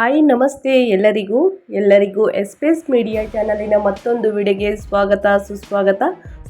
Hi, ನಮಸ್ತೆ ಎಲ್ಲರಿಗೂ. ಎಲ್ಲರಿಗೂ ಎಸ್ಪೇಸ್ ಮೀಡಿಯಾ ಚಾನಲಿನ ಮತ್ತೊಂದು ವಿಡಿಯೋಗೆ ಸ್ವಾಗತ, ಸುಸ್ವಾಗತ.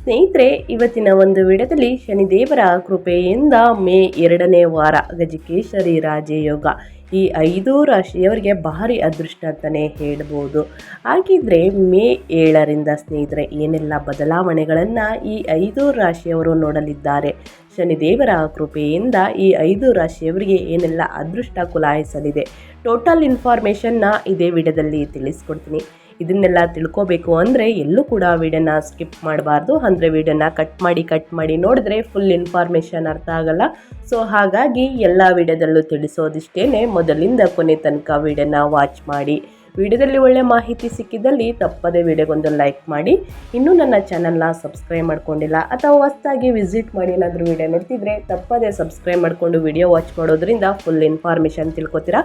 ಸ್ನೇಹಿತರೆ, ಇವತ್ತಿನ ಒಂದು ವಿಡಿಯೋದಲ್ಲಿ ಶನಿದೇವರ ಕೃಪೆಯಿಂದ ಮೇ ಎರಡನೇ ವಾರ ಗಜಕೇಶರಿ ರಾಜಯೋಗ. ಈ ಐದು ರಾಶಿಯವರಿಗೆ ಭಾರಿ ಅದೃಷ್ಟ ಅಂತಲೇ ಹೇಳ್ಬೋದು. ಹಾಗಿದ್ರೆ ಮೇ ಏಳರಿಂದ ಸ್ನೇಹಿತರೆ, ಏನೆಲ್ಲ ಬದಲಾವಣೆಗಳನ್ನು ಈ ಐದು ರಾಶಿಯವರು ನೋಡಲಿದ್ದಾರೆ? ಶನಿದೇವರ ಕೃಪೆಯಿಂದ ಈ ಐದು ರಾಶಿಯವರಿಗೆ ಏನೆಲ್ಲ ಅದೃಷ್ಟ ಕುಲಾಯಿಸಲಿದೆ? ಟೋಟಲ್ ಇನ್ಫಾರ್ಮೇಷನ್ನ ಇದೇ ವಿಡಿಯೋದಲ್ಲಿ ತಿಳಿಸ್ಕೊಡ್ತೀನಿ. ಇದನ್ನೆಲ್ಲ ತಿಳ್ಕೋಬೇಕು ಅಂದರೆ ಎಲ್ಲೂ ಕೂಡ ವಿಡಿಯೋನ ಸ್ಕಿಪ್ ಮಾಡಬಾರ್ದು. ಅಂದರೆ ವಿಡಿಯೋನ ಕಟ್ ಮಾಡಿ ಕಟ್ ಮಾಡಿ ನೋಡಿದ್ರೆ ಫುಲ್ ಇನ್ಫಾರ್ಮೇಷನ್ ಅರ್ಥ ಆಗಲ್ಲ. ಸೊ ಹಾಗಾಗಿ ಎಲ್ಲ ವಿಡಿಯೋದಲ್ಲೂ ತಿಳಿಸೋದಿಷ್ಟೇ ಮೊದಲಿಂದ ಕೊನೆ ತನಕ ವಿಡಿಯೋನ ವಾಚ್ ಮಾಡಿ. ವಿಡಿಯೋದಲ್ಲಿ ಒಳ್ಳೆ ಮಾಹಿತಿ ಸಿಕ್ಕಿದಲ್ಲಿ ತಪ್ಪದೇ ವಿಡಿಯೋಗೊಂದು ಲೈಕ್ ಮಾಡಿ. ಇನ್ನೂ ನನ್ನ ಚಾನಲ್ನ ಸಬ್ಸ್ಕ್ರೈಬ್ ಮಾಡ್ಕೊಂಡಿಲ್ಲ ಅಥವಾ ಹೊಸದಾಗಿ ವಿಸಿಟ್ ಮಾಡಿ ಏನಾದರೂ ವಿಡಿಯೋ ನೋಡ್ತಿದ್ರೆ ತಪ್ಪದೇ ಸಬ್ಸ್ಕ್ರೈಬ್ ಮಾಡಿಕೊಂಡು ವಿಡಿಯೋ ವಾಚ್ ಮಾಡೋದ್ರಿಂದ ಫುಲ್ ಇನ್ಫಾರ್ಮೇಷನ್ ತಿಳ್ಕೊತೀರಾ?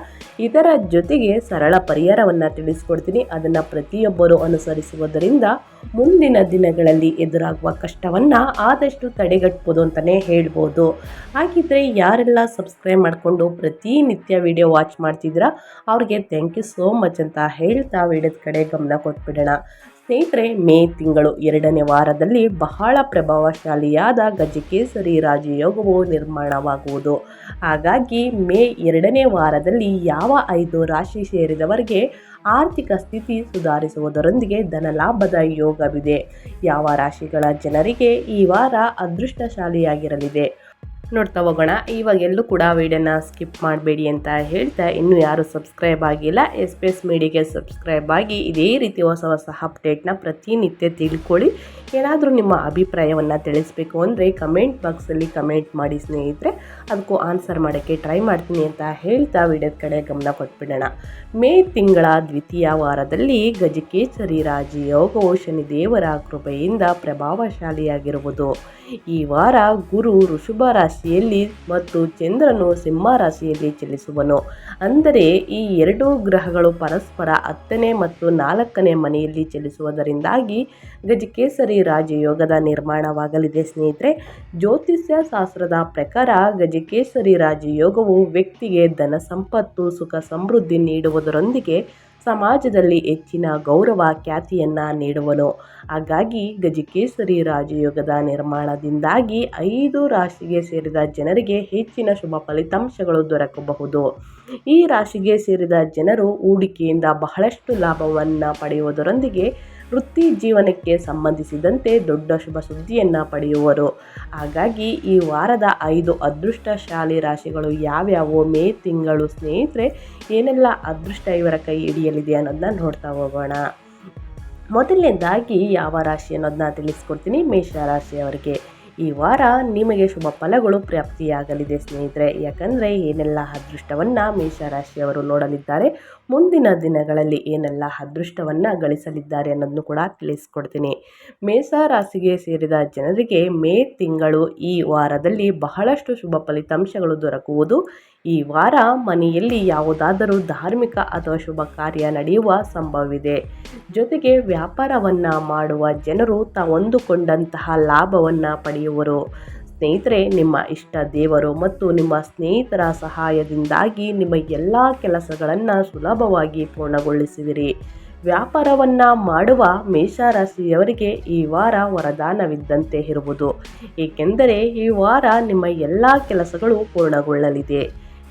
ಇದರ ಜೊತೆಗೆ ಸರಳ ಪರಿಹಾರವನ್ನು ತಿಳಿಸ್ಕೊಡ್ತೀನಿ. ಅದನ್ನು ಪ್ರತಿಯೊಬ್ಬರು ಅನುಸರಿಸುವುದರಿಂದ ಮುಂದಿನ ದಿನಗಳಲ್ಲಿ ಎದುರಾಗುವ ಕಷ್ಟವನ್ನು ಆದಷ್ಟು ತಡೆಗಟ್ಬೋದು ಅಂತಲೇ ಹೇಳ್ಬೋದು. ಹಾಗಿದ್ರೆ ಯಾರೆಲ್ಲ ಸಬ್ಸ್ಕ್ರೈಬ್ ಮಾಡಿಕೊಂಡು ಪ್ರತಿನಿತ್ಯ ವಿಡಿಯೋ ವಾಚ್ ಮಾಡ್ತಿದ್ದೀರಾ, ಅವ್ರಿಗೆ ಥ್ಯಾಂಕ್ ಯು ಸೋ ಮಚ್ ಅಂತ ಹೇಳ್ತಾ ವಿಡಿಯೋದ ಕಡೆ ಗಮನ ಕೊಟ್ಬಿಡೋಣ. ಸ್ನೇಹಿತರೆ, ಮೇ ತಿಂಗಳು ಎರಡನೇ ವಾರದಲ್ಲಿ ಬಹಳ ಪ್ರಭಾವಶಾಲಿಯಾದ ಗಜಕೇಸರಿ ರಾಜಯೋಗವು ನಿರ್ಮಾಣವಾಗುವುದು. ಹಾಗಾಗಿ ಮೇ ಎರಡನೇ ವಾರದಲ್ಲಿ ಯಾವ ಐದು ರಾಶಿ ಸೇರಿದವರಿಗೆ ಆರ್ಥಿಕ ಸ್ಥಿತಿ ಸುಧಾರಿಸುವುದರೊಂದಿಗೆ ಧನಲಾಭದ ಯೋಗವಿದೆ. ಯಾವ ರಾಶಿಗಳ ಜನರಿಗೆ ಈ ವಾರ ಅದೃಷ್ಟಶಾಲಿಯಾಗಿರಲಿದೆ? ನೋಡ್ತಾ ಹೋಗೋಣ. ಇವಾಗ ಎಲ್ಲೂ ಕೂಡ ವಿಡಿಯೋನ ಸ್ಕಿಪ್ ಮಾಡಬೇಡಿ ಅಂತ ಹೇಳ್ತಾ ಇನ್ನೂ ಯಾರು ಸಬ್ಸ್ಕ್ರೈಬ್ ಆಗಿಲ್ಲ ಎಸ್ ಪಿ ಎಸ್ ಮೀಡಿಯಾಗೆ ಸಬ್ಸ್ಕ್ರೈಬ್ ಆಗಿ ಇದೇ ರೀತಿ ಹೊಸ ಹೊಸ ಅಪ್ಡೇಟ್ನ ಪ್ರತಿನಿತ್ಯ ತಿಳ್ಕೊಳ್ಳಿ. ಏನಾದರೂ ನಿಮ್ಮ ಅಭಿಪ್ರಾಯವನ್ನು ತಿಳಿಸ್ಬೇಕು ಅಂದರೆ ಕಮೆಂಟ್ ಬಾಕ್ಸಲ್ಲಿ ಕಮೆಂಟ್ ಮಾಡಿ ಸ್ನೇಹಿತರೆ. ಅದಕ್ಕೂ ಆನ್ಸರ್ ಮಾಡೋಕ್ಕೆ ಟ್ರೈ ಮಾಡ್ತೀನಿ ಅಂತ ಹೇಳ್ತಾ ವಿಡಿಯೋದ ಕಡೆ ಗಮನ ಕೊಟ್ಬಿಡೋಣ. ಮೇ ತಿಂಗಳ ದ್ವಿತೀಯ ವಾರದಲ್ಲಿ ಗಜಕೇಸರಿ ರಾಜಯೋಗವು ಶನಿದೇವರ ಕೃಪೆಯಿಂದ ಪ್ರಭಾವಶಾಲಿಯಾಗಿರುವುದು. ಈ ವಾರ ಗುರು ಋಷಭ ರಾಶಿಯಲ್ಲಿ ಮತ್ತು ಚಂದ್ರನು ಸಿಂಹ ರಾಶಿಯಲ್ಲಿ ಚಲಿಸುವನು. ಅಂದರೆ ಈ ಎರಡೂ ಗ್ರಹಗಳು ಪರಸ್ಪರ ಹತ್ತನೇ ಮತ್ತು ನಾಲ್ಕನೇ ಮನೆಯಲ್ಲಿ ಚಲಿಸುವುದರಿಂದಾಗಿ ಗಜಕೇಸರಿ ರಾಜಯೋಗದ ನಿರ್ಮಾಣವಾಗಲಿದೆ ಸ್ನೇಹಿತರೆ. ಜ್ಯೋತಿಷ್ಯ ಶಾಸ್ತ್ರದ ಪ್ರಕಾರ ಗಜಕೇಸರಿ ರಾಜಯೋಗವು ವ್ಯಕ್ತಿಗೆ ಧನ ಸಂಪತ್ತು, ಸುಖ ಸಮೃದ್ಧಿ ನೀಡುವುದರೊಂದಿಗೆ ಸಮಾಜದಲ್ಲಿ ಹೆಚ್ಚಿನ ಗೌರವ ಖ್ಯಾತಿಯನ್ನು ನೀಡುವನು. ಹಾಗಾಗಿ ಗಜಕೇಸರಿ ರಾಜಯೋಗದ ನಿರ್ಮಾಣದಿಂದಾಗಿ ಐದು ರಾಶಿಗೆ ಸೇರಿದ ಜನರಿಗೆ ಹೆಚ್ಚಿನ ಶುಭ ಫಲಿತಾಂಶಗಳು ದೊರಕಬಹುದು. ಈ ರಾಶಿಗೆ ಸೇರಿದ ಜನರು ಹೂಡಿಕೆಯಿಂದ ಬಹಳಷ್ಟು ಲಾಭವನ್ನು ಪಡೆಯುವುದರೊಂದಿಗೆ ವೃತ್ತಿ ಜೀವನಕ್ಕೆ ಸಂಬಂಧಿಸಿದಂತೆ ದೊಡ್ಡ ಶುಭ ಸುದ್ದಿಯನ್ನು ಪಡೆಯುವರು. ಹಾಗಾಗಿ ಈ ವಾರದ ಐದು ಅದೃಷ್ಟಶಾಲಿ ರಾಶಿಗಳು ಯಾವ್ಯಾವು ಮೇ ತಿಂಗಳು ಸ್ನೇಹಿತರೆ, ಏನೆಲ್ಲ ಅದೃಷ್ಟ ಇವರ ಕೈ ಹಿಡಿಯಲಿದೆ ಅನ್ನೋದನ್ನ ನೋಡ್ತಾ ಹೋಗೋಣ. ಮೊದಲನೇದಾಗಿ ಯಾವ ರಾಶಿ ಅನ್ನೋದನ್ನ ತಿಳಿಸ್ಕೊಡ್ತೀನಿ ಮೇಷ ರಾಶಿಯವರಿಗೆ. ಈ ವಾರ ನಿಮಗೆ ಶುಭ ಫಲಗಳು ಪ್ರಾಪ್ತಿಯಾಗಲಿದೆ ಸ್ನೇಹಿತರೆ. ಯಾಕಂದರೆ ಏನೆಲ್ಲ ಅದೃಷ್ಟವನ್ನು ಮೇಷರಾಶಿಯವರು ನೋಡಲಿದ್ದಾರೆ, ಮುಂದಿನ ದಿನಗಳಲ್ಲಿ ಏನೆಲ್ಲ ಅದೃಷ್ಟವನ್ನು ಗಳಿಸಲಿದ್ದಾರೆ ಅನ್ನೋದನ್ನು ಕೂಡ ತಿಳಿಸ್ಕೊಡ್ತೀನಿ. ಮೇಷರಾಶಿಗೆ ಸೇರಿದ ಜನರಿಗೆ ಮೇ ತಿಂಗಳು ಈ ವಾರದಲ್ಲಿ ಬಹಳಷ್ಟು ಶುಭ ಫಲಿತಾಂಶಗಳು ದೊರಕುವುದು ಈ ವಾರ ಮನೆಯಲ್ಲಿ ಯಾವುದಾದರೂ ಧಾರ್ಮಿಕ ಅಥವಾ ಶುಭ ಕಾರ್ಯ ನಡೆಯುವ ಸಂಭವವಿದೆ. ಜೊತೆಗೆ ವ್ಯಾಪಾರವನ್ನು ಮಾಡುವ ಜನರು ತಾವೊಂದುಕೊಂಡಂತಹ ಲಾಭವನ್ನು ಪಡೆಯುವರು. ಸ್ನೇಹಿತರೆ, ನಿಮ್ಮ ಇಷ್ಟ ದೇವರು ಮತ್ತು ನಿಮ್ಮ ಸ್ನೇಹಿತರ ಸಹಾಯದಿಂದಾಗಿ ನಿಮ್ಮ ಎಲ್ಲ ಕೆಲಸಗಳನ್ನು ಸುಲಭವಾಗಿ ಪೂರ್ಣಗೊಳಿಸುವಿರಿ ವ್ಯಾಪಾರವನ್ನು ಮಾಡುವ ಮೇಷರಾಶಿಯವರಿಗೆ ಈ ವಾರ ವರದಾನವಿದ್ದಂತೆ ಇರುವುದು. ಏಕೆಂದರೆ, ಈ ವಾರ ನಿಮ್ಮ ಎಲ್ಲ ಕೆಲಸಗಳು ಪೂರ್ಣಗೊಳ್ಳಲಿದೆ.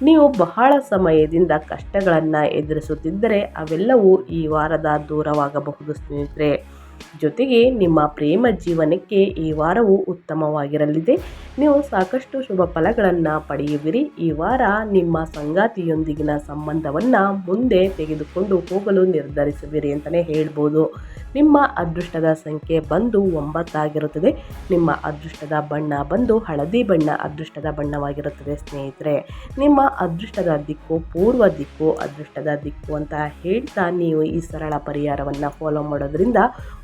ನೀವು ಬಹಳ ಸಮಯದಿಂದ ಕಷ್ಟಗಳನ್ನು ಎದುರಿಸುತ್ತಿದ್ದರೆ ಅವೆಲ್ಲವೂ ಈ ವಾರದ ದೂರವಾಗಬಹುದು, ಸ್ನೇಹಿತರೆ. ಜೊತೆಗೆ ನಿಮ್ಮ ಪ್ರೇಮ ಜೀವನಕ್ಕೆ ಈ ವಾರವು ಉತ್ತಮವಾಗಿರಲಿದೆ. ನೀವು ಸಾಕಷ್ಟು ಶುಭ ಫಲಗಳನ್ನು ಪಡೆಯುವಿರಿ. ಈ ವಾರ ನಿಮ್ಮ ಸಂಗಾತಿಯೊಂದಿಗಿನ ಸಂಬಂಧವನ್ನು ಮುಂದೆ ತೆಗೆದುಕೊಂಡು ಹೋಗಲು ನಿರ್ಧರಿಸುವಿರಿ ಅಂತಲೇ ಹೇಳ್ಬೋದು. ನಿಮ್ಮ ಅದೃಷ್ಟದ ಸಂಖ್ಯೆ ಬಂದು ಒಂಬತ್ತಾಗಿರುತ್ತದೆ. ನಿಮ್ಮ ಅದೃಷ್ಟದ ಬಣ್ಣ ಬಂದು ಹಳದಿ ಬಣ್ಣ ಅದೃಷ್ಟದ ಬಣ್ಣವಾಗಿರುತ್ತದೆ ಸ್ನೇಹಿತರೆ. ನಿಮ್ಮ ಅದೃಷ್ಟದ ದಿಕ್ಕು ಪೂರ್ವ ದಿಕ್ಕು, ಅದೃಷ್ಟದ ದಿಕ್ಕು ಅಂತ ಹೇಳ್ತಾ ನೀವು ಈ ಸರಳ ಪರಿಹಾರವನ್ನು ಫಾಲೋ ಮಾಡೋದ್ರಿಂದ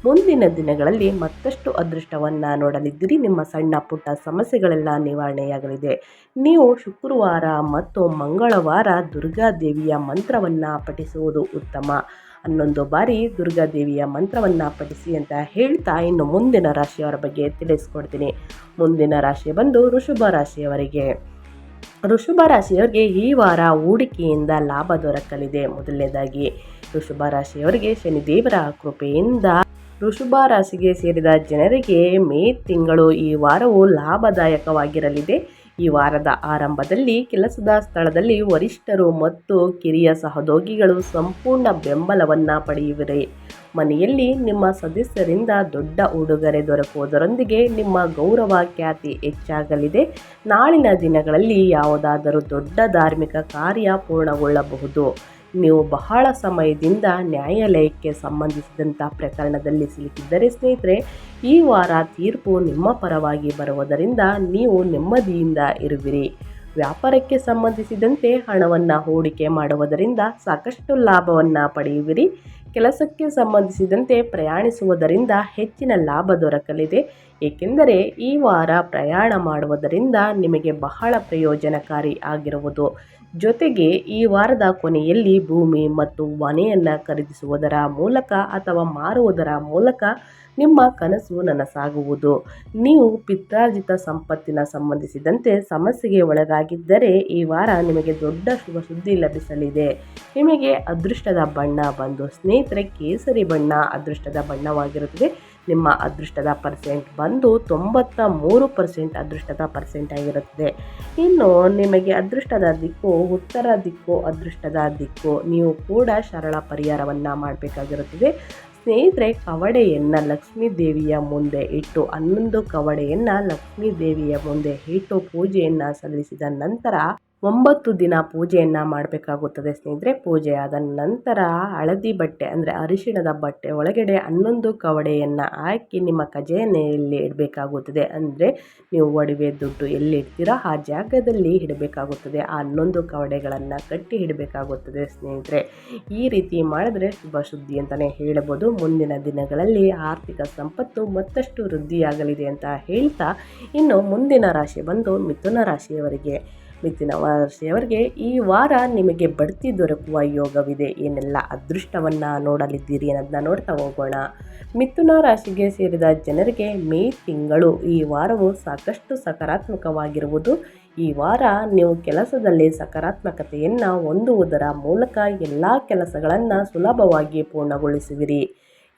ಮುಂದಿನ ದಿನಗಳಲ್ಲಿ ಮತ್ತಷ್ಟು ಅದೃಷ್ಟವನ್ನು ನೋಡಲಿದ್ದೀರಿ. ನಿಮ್ಮ ಸಣ್ಣ ಪುಟ್ಟ ಸಮಸ್ಯೆಗಳೆಲ್ಲ ನಿವಾರಣೆಯಾಗಲಿದೆ. ನೀವು ಶುಕ್ರವಾರ ಮತ್ತು ಮಂಗಳವಾರ ದುರ್ಗಾದೇವಿಯ ಮಂತ್ರವನ್ನು ಪಠಿಸುವುದು ಉತ್ತಮ. ಹನ್ನೊಂದು ಬಾರಿ ದುರ್ಗಾದೇವಿಯ ಮಂತ್ರವನ್ನು ಪಠಿಸಿ ಅಂತ ಹೇಳ್ತಾ ಇನ್ನು ಮುಂದಿನ ರಾಶಿಯವರ ಬಗ್ಗೆ ತಿಳಿಸ್ಕೊಡ್ತೀನಿ. ಮುಂದಿನ ರಾಶಿ ಬಂದು ಋಷಭ ರಾಶಿಯವರಿಗೆ. ಋಷಭ ರಾಶಿಯವರಿಗೆ ಈ ವಾರ ಹೂಡಿಕೆಯಿಂದ ಲಾಭ ದೊರಕಲಿದೆ. ಮೊದಲನೇದಾಗಿ, ಋಷಭ ರಾಶಿಯವರಿಗೆ ಶನಿದೇವರ ಕೃಪೆಯಿಂದ ಋಷಭ ರಾಶಿಗೆ ಸೇರಿದ ಜನರಿಗೆ ಮೇ ತಿಂಗಳು ಈ ವಾರವು ಲಾಭದಾಯಕವಾಗಿರಲಿದೆ. ಈ ವಾರದ ಆರಂಭದಲ್ಲಿ ಕೆಲಸದ ಸ್ಥಳದಲ್ಲಿ ವರಿಷ್ಠರು ಮತ್ತು ಕಿರಿಯ ಸಹೋದ್ಯೋಗಿಗಳು ಸಂಪೂರ್ಣ ಬೆಂಬಲವನ್ನು ಪಡೆಯುವಿರಿ. ಮನೆಯಲ್ಲಿ ನಿಮ್ಮ ಸದಸ್ಯರಿಂದ ದೊಡ್ಡ ಉಡುಗೊರೆ ದೊರಕುವುದರೊಂದಿಗೆ ನಿಮ್ಮ ಗೌರವ ಖ್ಯಾತಿ ಹೆಚ್ಚಾಗಲಿದೆ. ನಾಳಿನ ದಿನಗಳಲ್ಲಿ ಯಾವುದಾದರೂ ದೊಡ್ಡ ಧಾರ್ಮಿಕ ಕಾರ್ಯ ಪೂರ್ಣಗೊಳ್ಳಬಹುದು. ನೀವು ಬಹಳ ಸಮಯದಿಂದ ನ್ಯಾಯಾಲಯಕ್ಕೆ ಸಂಬಂಧಿಸಿದಂಥ ಪ್ರಕರಣದಲ್ಲಿ ಸಿಲುಕಿದ್ದರೆ ಸ್ನೇಹಿತರೆ, ಈ ವಾರ ತೀರ್ಪು ನಿಮ್ಮ ಪರವಾಗಿ ಬರುವುದರಿಂದ ನೀವು ನೆಮ್ಮದಿಯಿಂದ ಇರುವಿರಿ. ವ್ಯಾಪಾರಕ್ಕೆ ಸಂಬಂಧಿಸಿದಂತೆ ಹಣವನ್ನು ಹೂಡಿಕೆ ಮಾಡುವುದರಿಂದ ಸಾಕಷ್ಟು ಲಾಭವನ್ನು ಪಡೆಯುವಿರಿ. ಕೆಲಸಕ್ಕೆ ಸಂಬಂಧಿಸಿದಂತೆ ಪ್ರಯಾಣಿಸುವುದರಿಂದ ಹೆಚ್ಚಿನ ಲಾಭ ದೊರಕಲಿದೆ. ಏಕೆಂದರೆ ಈ ವಾರ ಪ್ರಯಾಣ ಮಾಡುವುದರಿಂದ ನಿಮಗೆ ಬಹಳ ಪ್ರಯೋಜನಕಾರಿ ಆಗಿರುವುದು. ಜೊತೆಗೆ ಈ ವಾರದ ಕೊನೆಯಲ್ಲಿ ಭೂಮಿ ಮತ್ತು ಮನೆಯನ್ನು ಖರೀದಿಸುವುದರ ಮೂಲಕ ಅಥವಾ ಮಾರುವುದರ ಮೂಲಕ ನಿಮ್ಮ ಕನಸು ನನಸಾಗುವುದು. ನೀವು ಪಿತ್ರಾರ್ಜಿತ ಸಂಪತ್ತಿನ ಸಂಬಂಧಿಸಿದಂತೆ ಸಮಸ್ಯೆಗೆ ಒಳಗಾಗಿದ್ದರೆ ಈ ವಾರ ನಿಮಗೆ ದೊಡ್ಡ ಶುಭ ಸುದ್ದಿ ಲಭಿಸಲಿದೆ. ನಿಮಗೆ ಅದೃಷ್ಟದ ಬಣ್ಣ ಬಂದು ಸ್ನೇಹಿತರೆ ಕೇಸರಿ ಬಣ್ಣ ಅದೃಷ್ಟದ ಬಣ್ಣವಾಗಿರುತ್ತದೆ. ನಿಮ್ಮ ಅದೃಷ್ಟದ ಪರ್ಸೆಂಟ್ ಬಂದು ತೊಂಬತ್ತ ಮೂರು ಪರ್ಸೆಂಟ್ ಅದೃಷ್ಟದ ಪರ್ಸೆಂಟ್ ಆಗಿರುತ್ತದೆ. ಇನ್ನು ನಿಮಗೆ ಅದೃಷ್ಟದ ದಿಕ್ಕು, ಉತ್ತರ ದಿಕ್ಕು, ಅದೃಷ್ಟದ ದಿಕ್ಕು, ನೀವು ಕೂಡ ಸರಳ ಪರಿಹಾರವನ್ನು ಮಾಡಬೇಕಾಗಿರುತ್ತದೆ. ಸ್ನೇಹಿತರೆ, ಕವಡೆಯನ್ನು ಲಕ್ಷ್ಮೀ ದೇವಿಯ ಮುಂದೆ ಇಟ್ಟು, ಹನ್ನೊಂದು ಕವಡೆಯನ್ನು ಲಕ್ಷ್ಮೀ ದೇವಿಯ ಮುಂದೆ ಇಟ್ಟು, ಪೂಜೆಯನ್ನು ಸಲ್ಲಿಸಿದ ನಂತರ ಒಂಬತ್ತು ದಿನ ಪೂಜೆಯನ್ನು ಮಾಡಬೇಕಾಗುತ್ತದೆ ಸ್ನೇಹಿತರೆ. ಪೂಜೆ ಆದ ನಂತರ ಹಳದಿ ಬಟ್ಟೆ ಅಂದರೆ ಅರಿಶಿಣದ ಬಟ್ಟೆ ಒಳಗಡೆ ಹನ್ನೊಂದು ಕವಡೆಯನ್ನು ಹಾಕಿ ನಿಮ್ಮ ಖಜಾನೆಯಲ್ಲಿ ಇಡಬೇಕಾಗುತ್ತದೆ. ಅಂದರೆ ನೀವು ಒಡವೆ ದುಡ್ಡು ಎಲ್ಲಿ ಇಡ್ತೀರೋ ಆ ಜಾಗದಲ್ಲಿ ಇಡಬೇಕಾಗುತ್ತದೆ. ಆ ಹನ್ನೊಂದು ಕವಡೆಗಳನ್ನು ಕಟ್ಟಿ ಇಡಬೇಕಾಗುತ್ತದೆ ಸ್ನೇಹಿತರೆ. ಈ ರೀತಿ ಮಾಡಿದ್ರೆ ಶುಭ ಸುದ್ದಿ ಅಂತಲೇ ಹೇಳಬಹುದು ಮುಂದಿನ ದಿನಗಳಲ್ಲಿ ಆರ್ಥಿಕ ಸಂಪತ್ತು ಮತ್ತಷ್ಟು ವೃದ್ಧಿಯಾಗಲಿದೆ ಅಂತ ಹೇಳ್ತಾ ಇನ್ನು ಮುಂದಿನ ರಾಶಿ ಬಂದು ಮಿಥುನ ರಾಶಿಯವರಿಗೆ ಮಿಥುನ ರಾಶಿಯವರಿಗೆ ಈ ವಾರ ನಿಮಗೆ ಬಡ್ತಿ ದೊರಕುವ ಯೋಗವಿದೆ. ಏನೆಲ್ಲ ಅದೃಷ್ಟವನ್ನು ನೋಡಲಿದ್ದೀರಿ ಅನ್ನೋದನ್ನ ನೋಡ್ತಾ ಹೋಗೋಣ. ಮಿಥುನ ರಾಶಿಗೆ ಸೇರಿದ ಜನರಿಗೆ ಮೇ ತಿಂಗಳು ಈ ವಾರವು ಸಾಕಷ್ಟು ಸಕಾರಾತ್ಮಕವಾಗಿರುವುದು. ಈ ವಾರ ನೀವು ಕೆಲಸದಲ್ಲಿ ಸಕಾರಾತ್ಮಕತೆಯನ್ನು ಹೊಂದುವುದರ ಮೂಲಕ ಎಲ್ಲ ಕೆಲಸಗಳನ್ನು ಸುಲಭವಾಗಿ ಪೂರ್ಣಗೊಳಿಸುವಿರಿ.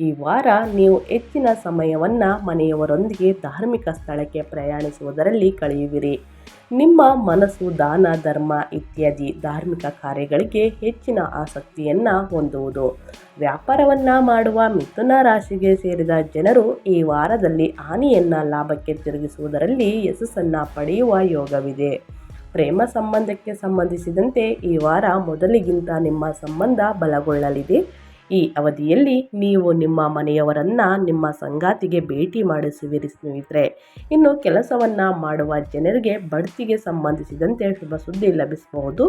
ಈ ವಾರ ನೀವು ಹೆಚ್ಚಿನ ಸಮಯವನ್ನು ಮನೆಯವರೊಂದಿಗೆ ಧಾರ್ಮಿಕ ಸ್ಥಳಕ್ಕೆ ಪ್ರಯಾಣಿಸುವುದರಲ್ಲಿ ಕಳೆಯುವಿರಿ. ನಿಮ್ಮ ಮನಸ್ಸು ದಾನ, ಧರ್ಮ ಇತ್ಯಾದಿ ಧಾರ್ಮಿಕ ಕಾರ್ಯಗಳಿಗೆ ಹೆಚ್ಚಿನ ಆಸಕ್ತಿಯನ್ನು ಹೊಂದುವುದು. ವ್ಯಾಪಾರವನ್ನು ಮಾಡುವ ಮಿಥುನ ರಾಶಿಗೆ ಸೇರಿದ ಜನರು ಈ ವಾರದಲ್ಲಿ ಹಾನಿಯನ್ನು ಲಾಭಕ್ಕೆ ತಿರುಗಿಸುವುದರಲ್ಲಿ ಯಶಸ್ಸನ್ನು ಪಡೆಯುವ ಯೋಗವಿದೆ. ಪ್ರೇಮ ಸಂಬಂಧಕ್ಕೆ ಸಂಬಂಧಿಸಿದಂತೆ ಈ ವಾರ ಮೊದಲಿಗಿಂತ ನಿಮ್ಮ ಸಂಬಂಧ ಬಲಗೊಳ್ಳಲಿದೆ. ಈ ಅವಧಿಯಲ್ಲಿ ನೀವು ನಿಮ್ಮ ಮನೆಯವರನ್ನು ನಿಮ್ಮ ಸಂಗಾತಿಗೆ ಭೇಟಿ ಮಾಡಿಸುವಿರಿ ಸ್ನೇಹಿತರೆ. ಇನ್ನು ಕೆಲಸವನ್ನು ಮಾಡುವ ಜನರಿಗೆ ಬಡ್ತಿಗೆ ಸಂಬಂಧಿಸಿದಂತೆ ಶುಭ ಸುದ್ದಿ ಲಭಿಸಬಹುದು.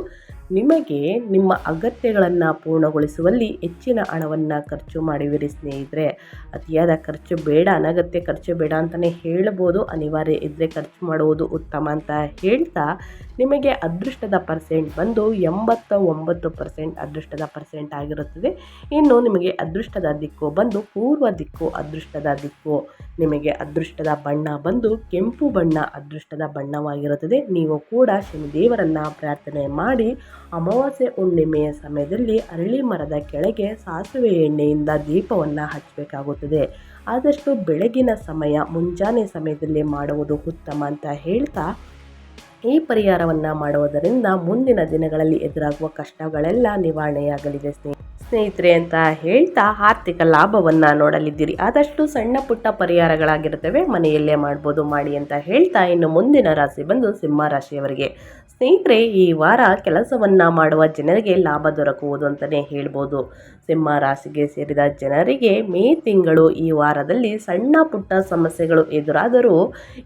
ನಿಮಗೆ ನಿಮ್ಮ ಅಗತ್ಯಗಳನ್ನು ಪೂರ್ಣಗೊಳಿಸುವಲ್ಲಿ ಹೆಚ್ಚಿನ ಹಣವನ್ನು ಖರ್ಚು ಮಾಡುವಿರಿ ಸ್ನೇಹಿತರೆ. ಅತಿಯಾದ ಖರ್ಚು ಬೇಡ, ಅನಗತ್ಯ ಖರ್ಚು ಬೇಡ ಅಂತಲೇ ಹೇಳ್ಬೋದು ಅನಿವಾರ್ಯ ಇದ್ದರೆ ಖರ್ಚು ಮಾಡುವುದು ಉತ್ತಮ ಅಂತ ಹೇಳ್ತಾ ನಿಮಗೆ ಅದೃಷ್ಟದ ಪರ್ಸೆಂಟ್ ಬಂದು ಎಂಬತ್ತ ಒಂಬತ್ತು ಪರ್ಸೆಂಟ್ ಅದೃಷ್ಟದ ಪರ್ಸೆಂಟ್ ಆಗಿರುತ್ತದೆ. ಇನ್ನು ನಿಮಗೆ ಅದೃಷ್ಟದ ದಿಕ್ಕು ಬಂದು ಪೂರ್ವ ದಿಕ್ಕು ಅದೃಷ್ಟದ ದಿಕ್ಕು. ನಿಮಗೆ ಅದೃಷ್ಟದ ಬಣ್ಣ ಬಂದು ಕೆಂಪು ಬಣ್ಣ ಅದೃಷ್ಟದ ಬಣ್ಣವಾಗಿರುತ್ತದೆ. ನೀವು ಕೂಡ ಶನಿದೇವರನ್ನು ಪ್ರಾರ್ಥನೆ ಮಾಡಿ ಅಮಾವಾಸ್ಯೆ ಹುಣ್ಣಿಮೆಯ ಸಮಯದಲ್ಲಿ ಅರಳಿ ಮರದ ಕೆಳಗೆ ಸಾಸಿವೆ ಎಣ್ಣೆಯಿಂದ ದೀಪವನ್ನು ಹಚ್ಚಬೇಕಾಗುತ್ತದೆ. ಆದಷ್ಟು ಬೆಳಗಿನ ಸಮಯ, ಮುಂಜಾನೆ ಸಮಯದಲ್ಲಿ ಮಾಡುವುದು ಉತ್ತಮ ಅಂತ ಹೇಳ್ತಾ ಈ ಪರಿಹಾರವನ್ನು ಮಾಡುವುದರಿಂದ ಮುಂದಿನ ದಿನಗಳಲ್ಲಿ ಎದುರಾಗುವ ಕಷ್ಟಗಳೆಲ್ಲ ನಿವಾರಣೆಯಾಗಲಿದೆ ಸ್ನೇಹಿತರೆ ಸ್ನೇಹಿತರೆ ಅಂತ ಹೇಳ್ತಾ ಆರ್ಥಿಕ ಲಾಭವನ್ನು ನೋಡಲಿದ್ದೀರಿ. ಆದಷ್ಟು ಸಣ್ಣ ಪುಟ್ಟ ಪರಿಹಾರಗಳಾಗಿರುತ್ತವೆ ಮನೆಯಲ್ಲೇ ಮಾಡ್ಬೋದು, ಮಾಡಿ ಅಂತ ಹೇಳ್ತಾ ಇನ್ನು ಮುಂದಿನ ರಾಶಿ ಬಂದು ಸಿಂಹ ರಾಶಿಯವರಿಗೆ. ಸ್ನೇಹಿತರೆ, ಈ ವಾರ ಕೆಲಸವನ್ನು ಮಾಡುವ ಜನರಿಗೆ ಲಾಭ ದೊರಕುವುದು ಅಂತಲೇ ಹೇಳ್ಬೋದು. ಸಿಂಹ ರಾಶಿಗೆ ಸೇರಿದ ಜನರಿಗೆ ಮೇ ತಿಂಗಳು ಈ ವಾರದಲ್ಲಿ ಸಣ್ಣ ಪುಟ್ಟ ಸಮಸ್ಯೆಗಳು ಎದುರಾದರೂ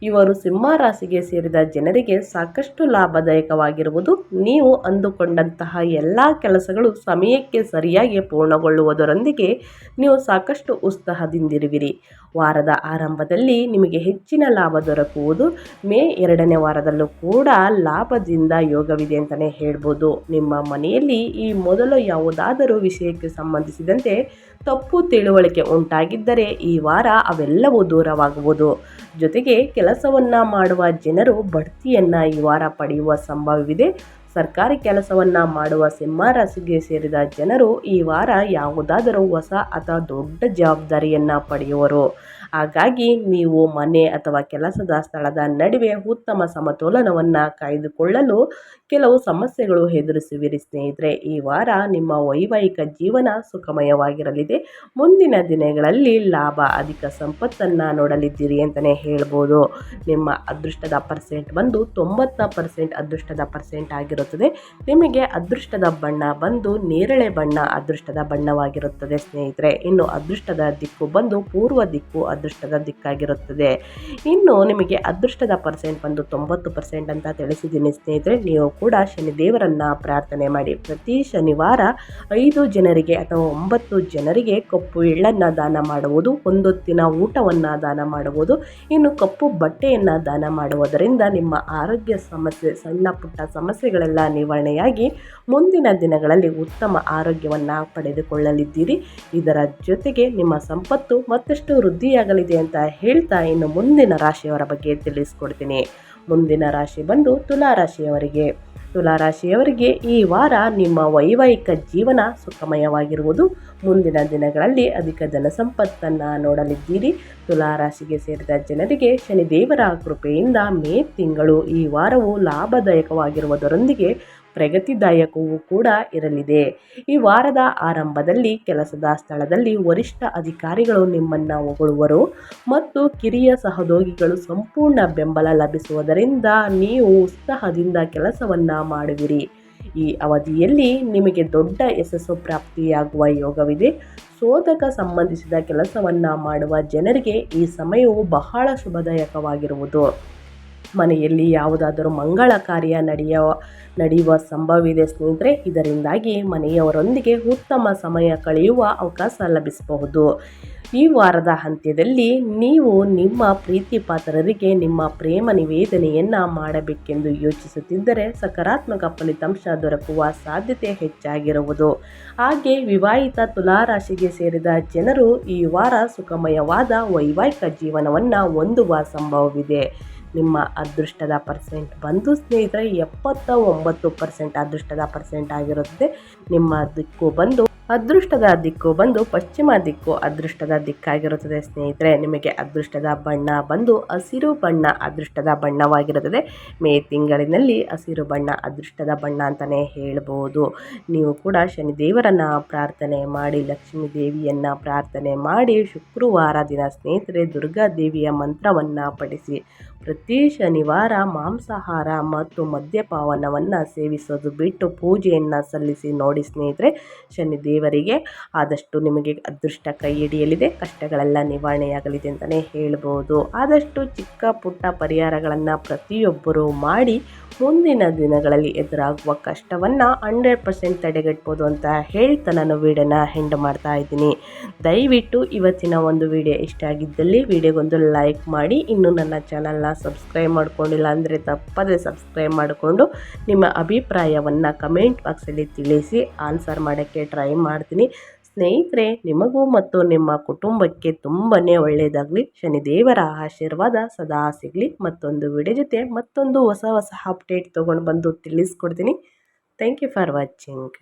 ಇವರು ಸಿಂಹ ರಾಶಿಗೆ ಸೇರಿದ ಜನರಿಗೆ ಸಾಕಷ್ಟು ಲಾಭದಾಯಕವಾಗಿರುವುದು ನೀವು ಅಂದುಕೊಂಡಂತಹ ಎಲ್ಲ ಕೆಲಸಗಳು ಸಮಯಕ್ಕೆ ಸರಿಯಾಗಿ ಪೂರ್ಣಗೊಳ್ಳುವುದರೊಂದಿಗೆ ನೀವು ಸಾಕಷ್ಟು ಉತ್ಸಾಹದಿಂದಿರುವಿರಿ. ವಾರದ ಆರಂಭದಲ್ಲಿ ನಿಮಗೆ ಹೆಚ್ಚಿನ ಲಾಭ ದೊರಕುವುದು ಮೇ ಎರಡನೇ ವಾರದಲ್ಲೂ ಕೂಡ ಲಾಭದಿಂದ ಯೋಗವಿದೆ ಅಂತಲೇ ಹೇಳ್ಬೋದು. ನಿಮ್ಮ ಮನೆಯಲ್ಲಿ ಈ ಮೊದಲು ಯಾವುದಾದರೂ ವಿಷಯಕ್ಕೆ ಸಂಬಂಧಿಸಿದಂತೆ ತಪ್ಪು ತಿಳುವಳಿಕೆ ಉಂಟಾಗಿದ್ದರೆ ಈ ವಾರ ಅವೆಲ್ಲವೂ ದೂರವಾಗುವುದು. ಜೊತೆಗೆ ಕೆಲಸವನ್ನು ಮಾಡುವ ಜನರು ಬಡ್ತಿಯನ್ನು ಈ ವಾರ ಪಡೆಯುವ ಸಂಭವವಿದೆ. ಸರ್ಕಾರಿ ಕೆಲಸವನ್ನು ಮಾಡುವ ಸಿಂಹ ರಾಶಿಗೆ ಸೇರಿದ ಜನರು ಈ ವಾರ ಯಾವುದಾದರೂ ಹೊಸ ಅಥವಾ ದೊಡ್ಡ ಜವಾಬ್ದಾರಿಯನ್ನು ಪಡೆಯುವರು. ಹಾಗಾಗಿ ನೀವು ಮನೆ ಅಥವಾ ಕೆಲಸದ ಸ್ಥಳದ ನಡುವೆ ಉತ್ತಮ ಸಮತೋಲನವನ್ನು ಕಾಯ್ದುಕೊಳ್ಳಲು ಕೆಲವು ಸಮಸ್ಯೆಗಳು ಎದುರಿಸುವಿರಿ ಸ್ನೇಹಿತರೆ. ಈ ವಾರ ನಿಮ್ಮ ವೈವಾಹಿಕ ಜೀವನ ಸುಖಮಯವಾಗಿರಲಿದೆ. ಮುಂದಿನ ದಿನಗಳಲ್ಲಿ ಲಾಭ, ಅಧಿಕ ಸಂಪತ್ತನ್ನು ನೋಡಲಿದ್ದೀರಿ ಅಂತಲೇ ಹೇಳ್ಬೋದು. ನಿಮ್ಮ ಅದೃಷ್ಟದ ಪರ್ಸೆಂಟ್ ಬಂದು ತೊಂಬತ್ತ ಪರ್ಸೆಂಟ್ ಅದೃಷ್ಟದ ಪರ್ಸೆಂಟ್ ಆಗಿರುತ್ತದೆ. ನಿಮಗೆ ಅದೃಷ್ಟದ ಬಣ್ಣ ಬಂದು ನೇರಳೆ ಬಣ್ಣ ಅದೃಷ್ಟದ ಬಣ್ಣವಾಗಿರುತ್ತದೆ ಸ್ನೇಹಿತರೆ. ಇನ್ನು ಅದೃಷ್ಟದ ದಿಕ್ಕು ಬಂದು ಪೂರ್ವ ದಿಕ್ಕು ಅದೃಷ್ಟದ ದಿಕ್ಕಾಗಿರುತ್ತದೆ. ಇನ್ನು ನಿಮಗೆ ಅದೃಷ್ಟದ ಪರ್ಸೆಂಟ್ ಬಂದು ತೊಂಬತ್ತು ಪರ್ಸೆಂಟ್ ಅಂತ ತಿಳಿಸಿದ್ದೀನಿ ಸ್ನೇಹಿತರೆ. ನೀವು ಕೂಡ ಶನಿದೇವರನ್ನು ಪ್ರಾರ್ಥನೆ ಮಾಡಿ. ಪ್ರತಿ ಶನಿವಾರ ಐದು ಜನರಿಗೆ ಅಥವಾ ಒಂಬತ್ತು ಜನರಿಗೆ ಕಪ್ಪು ಎಳ್ಳನ್ನ ದಾನ ಮಾಡುವುದು ಒಂದೊತ್ತಿನ ಊಟವನ್ನು ದಾನ ಮಾಡುವುದು, ಇನ್ನು ಕಪ್ಪು ಬಟ್ಟೆಯನ್ನು ದಾನ ಮಾಡುವುದರಿಂದ ನಿಮ್ಮ ಆರೋಗ್ಯ ಸಮಸ್ಯೆ, ಸಣ್ಣ ಪುಟ್ಟ ಸಮಸ್ಯೆಗಳೆಲ್ಲ ನಿವಾರಣೆಯಾಗಿ ಮುಂದಿನ ದಿನಗಳಲ್ಲಿ ಉತ್ತಮ ಆರೋಗ್ಯವನ್ನು ಪಡೆದುಕೊಳ್ಳಲಿದ್ದೀರಿ. ಇದರ ಜೊತೆಗೆ ನಿಮ್ಮ ಸಂಪತ್ತು ಮತ್ತಷ್ಟು ವೃದ್ಧಿಯಾಗಲಿದೆ ಅಂತ ಹೇಳ್ತಾ ಇನ್ನು ಮುಂದಿನ ರಾಶಿಯವರ ಬಗ್ಗೆ ತಿಳಿಸ್ಕೊಡ್ತೀನಿ. ಮುಂದಿನ ರಾಶಿ ಬಂದು ತುಲಾ ರಾಶಿಯವರಿಗೆ ತುಲಾರಾಶಿಯವರಿಗೆ ಈ ವಾರ ನಿಮ್ಮ ವೈವಾಹಿಕ ಜೀವನ ಸುಖಮಯವಾಗಿರುವುದು. ಮುಂದಿನ ದಿನಗಳಲ್ಲಿ ಅಧಿಕ ಸಂಪತ್ತನ್ನು ನೋಡಲಿದ್ದೀರಿ. ತುಲಾರಾಶಿಗೆ ಸೇರಿದ ಜನರಿಗೆ ಶನಿದೇವರ ಕೃಪೆಯಿಂದ ಮೇ ತಿಂಗಳು ಈ ವಾರವು ಲಾಭದಾಯಕವಾಗಿರುವುದರೊಂದಿಗೆ ಪ್ರಗತಿದಾಯಕವೂ ಕೂಡ ಇರಲಿದೆ. ಈ ವಾರದ ಆರಂಭದಲ್ಲಿ ಕೆಲಸದ ಸ್ಥಳದಲ್ಲಿ ವರಿಷ್ಠ ಅಧಿಕಾರಿಗಳು ನಿಮ್ಮನ್ನು ಹೊಗಳುವರು ಮತ್ತು ಕಿರಿಯ ಸಹೋದ್ಯೋಗಿಗಳು ಸಂಪೂರ್ಣ ಬೆಂಬಲ ಲಭಿಸುವುದರಿಂದ ನೀವು ಉತ್ಸಾಹದಿಂದ ಕೆಲಸವನ್ನು ಮಾಡುವಿರಿ. ಈ ಅವಧಿಯಲ್ಲಿ ನಿಮಗೆ ದೊಡ್ಡ ಯಶಸ್ಸು ಪ್ರಾಪ್ತಿಯಾಗುವ ಯೋಗವಿದೆ. ಶೋಧಕ ಸಂಬಂಧಿಸಿದ ಕೆಲಸವನ್ನು ಮಾಡುವ ಜನರಿಗೆ ಈ ಸಮಯವು ಬಹಳ ಶುಭದಾಯಕವಾಗಿರುವುದು. ಮನೆಯಲ್ಲಿ ಯಾವುದಾದರೂ ಮಂಗಳ ಕಾರ್ಯ ನಡೆಯುವ ನಡೆಯುವ ಸಂಭವವಿದೆ ಸ್ನೇಹಿತರೆ, ಇದರಿಂದಾಗಿ ಮನೆಯವರೊಂದಿಗೆ ಉತ್ತಮ ಸಮಯ ಕಳೆಯುವ ಅವಕಾಶ ಲಭಿಸಬಹುದು. ಈ ವಾರದ ಅಂತ್ಯದಲ್ಲಿ ನೀವು ನಿಮ್ಮ ಪ್ರೀತಿ ಪಾತ್ರರಿಗೆ ನಿಮ್ಮ ಪ್ರೇಮ ನಿವೇದನೆಯನ್ನು ಮಾಡಬೇಕೆಂದು ಯೋಚಿಸುತ್ತಿದ್ದರೆ ಸಕಾರಾತ್ಮಕ ಫಲಿತಾಂಶ ದೊರಕುವ ಸಾಧ್ಯತೆ ಹೆಚ್ಚಾಗಿರುವುದು. ಹಾಗೆ ವಿವಾಹಿತ ತುಲಾರಾಶಿಗೆ ಸೇರಿದ ಜನರು ಈ ವಾರ ಸುಖಮಯವಾದ ವೈವಾಹಿಕ ಜೀವನವನ್ನು ಹೊಂದುವ ಸಂಭವವಿದೆ. ನಿಮ್ಮ ಅದೃಷ್ಟದ ಪರ್ಸೆಂಟ್ ಬಂದು ಸ್ನೇಹಿತರೆ ಎಪ್ಪತ್ತ ಒಂಬತ್ತು ಪರ್ಸೆಂಟ್ ಅದೃಷ್ಟದ ಪರ್ಸೆಂಟ್ ಆಗಿರುತ್ತೆ. ನಿಮ್ಮ ದಿಕ್ಕು ಬಂದು ಅದೃಷ್ಟದ ದಿಕ್ಕು ಬಂದು ಪಶ್ಚಿಮ ದಿಕ್ಕು ಅದೃಷ್ಟದ ದಿಕ್ಕಾಗಿರುತ್ತದೆ ಸ್ನೇಹಿತರೆ. ನಿಮಗೆ ಅದೃಷ್ಟದ ಬಣ್ಣ ಬಂದು ಹಸಿರು ಬಣ್ಣ ಅದೃಷ್ಟದ ಬಣ್ಣವಾಗಿರುತ್ತದೆ. ಮೇ ತಿಂಗಳಿನಲ್ಲಿ ಹಸಿರು ಬಣ್ಣ ಅದೃಷ್ಟದ ಬಣ್ಣ ಅಂತಲೇ ಹೇಳ್ಬೋದು. ನೀವು ಕೂಡ ಶನಿದೇವರನ್ನು ಪ್ರಾರ್ಥನೆ ಮಾಡಿ, ಲಕ್ಷ್ಮೀ ದೇವಿಯನ್ನು ಪ್ರಾರ್ಥನೆ ಮಾಡಿ ಶುಕ್ರವಾರ ದಿನ ಸ್ನೇಹಿತರೆ ದುರ್ಗಾ ದೇವಿಯ ಮಂತ್ರವನ್ನು ಪಠಿಸಿ. ಪ್ರತಿ ಶನಿವಾರ ಮಾಂಸಾಹಾರ ಮತ್ತು ಮದ್ಯಪಾನವನ್ನು ಸೇವಿಸೋದು ಬಿಟ್ಟು ಪೂಜೆಯನ್ನು ಸಲ್ಲಿಸಿ ನೋಡಿ ಸ್ನೇಹಿತರೆ, ಶನಿ ದೇವರಿಗೆ ಆದಷ್ಟು ನಿಮಗೆ ಅದೃಷ್ಟ ಕೈ ಹಿಡಿಯಲಿದೆ, ಕಷ್ಟಗಳೆಲ್ಲ ನಿವಾರಣೆಯಾಗಲಿದೆ ಅಂತಲೇ ಹೇಳ್ಬೋದು. ಆದಷ್ಟು ಚಿಕ್ಕ ಪುಟ್ಟ ಪರಿಹಾರಗಳನ್ನು ಪ್ರತಿಯೊಬ್ಬರೂ ಮಾಡಿ ಮುಂದಿನ ದಿನಗಳಲ್ಲಿ ಎದುರಾಗುವ ಕಷ್ಟವನ್ನು ಹಂಡ್ರೆಡ್ ಪರ್ಸೆಂಟ್ ತಡೆಗಟ್ಬೋದು ಅಂತ ಹೇಳ್ತಾ ನಾನು ವೀಡಿಯೋನ ಹೆಂಡ್ ಮಾಡ್ತಾ ಇದ್ದೀನಿ. ದಯವಿಟ್ಟು ಇವತ್ತಿನ ಒಂದು ವಿಡಿಯೋ ಇಷ್ಟ ಆಗಿದ್ದಲ್ಲಿ ವಿಡಿಯೋಗೊಂದು ಲೈಕ್ ಮಾಡಿ, ಇನ್ನು ನನ್ನ ಚಾನಲ್ನ ಸಬ್ಸ್ಕ್ರೈಬ್ ಮಾಡ್ಕೊಂಡಿಲ್ಲ ಅಂದರೆ ತಪ್ಪದೇ ಸಬ್ಸ್ಕ್ರೈಬ್ ಮಾಡಿಕೊಂಡು ನಿಮ್ಮ ಅಭಿಪ್ರಾಯವನ್ನು ಕಮೆಂಟ್ ಬಾಕ್ಸಲ್ಲಿ ತಿಳಿಸಿ ಆನ್ಸರ್ ಮಾಡೋಕ್ಕೆ ಟ್ರೈ ಮಾಡ್ತೀನಿ. ಸ್ನೇಹಿತರೆ, ನಿಮಗೂ ಮತ್ತು ನಿಮ್ಮ ಕುಟುಂಬಕ್ಕೆ ತುಂಬಾ ಒಳ್ಳೆಯದಾಗಲಿ ಶನಿದೇವರ ಆಶೀರ್ವಾದ ಸದಾ ಸಿಗಲಿ. ಮತ್ತೊಂದು ವಿಡಿಯೋ ಜೊತೆ ಮತ್ತೊಂದು ಹೊಸ ಹೊಸ ಅಪ್ಡೇಟ್ ತೊಗೊಂಡು ಬಂದು ತಿಳಿಸ್ಕೊಡ್ತೀನಿ. Thank you for watching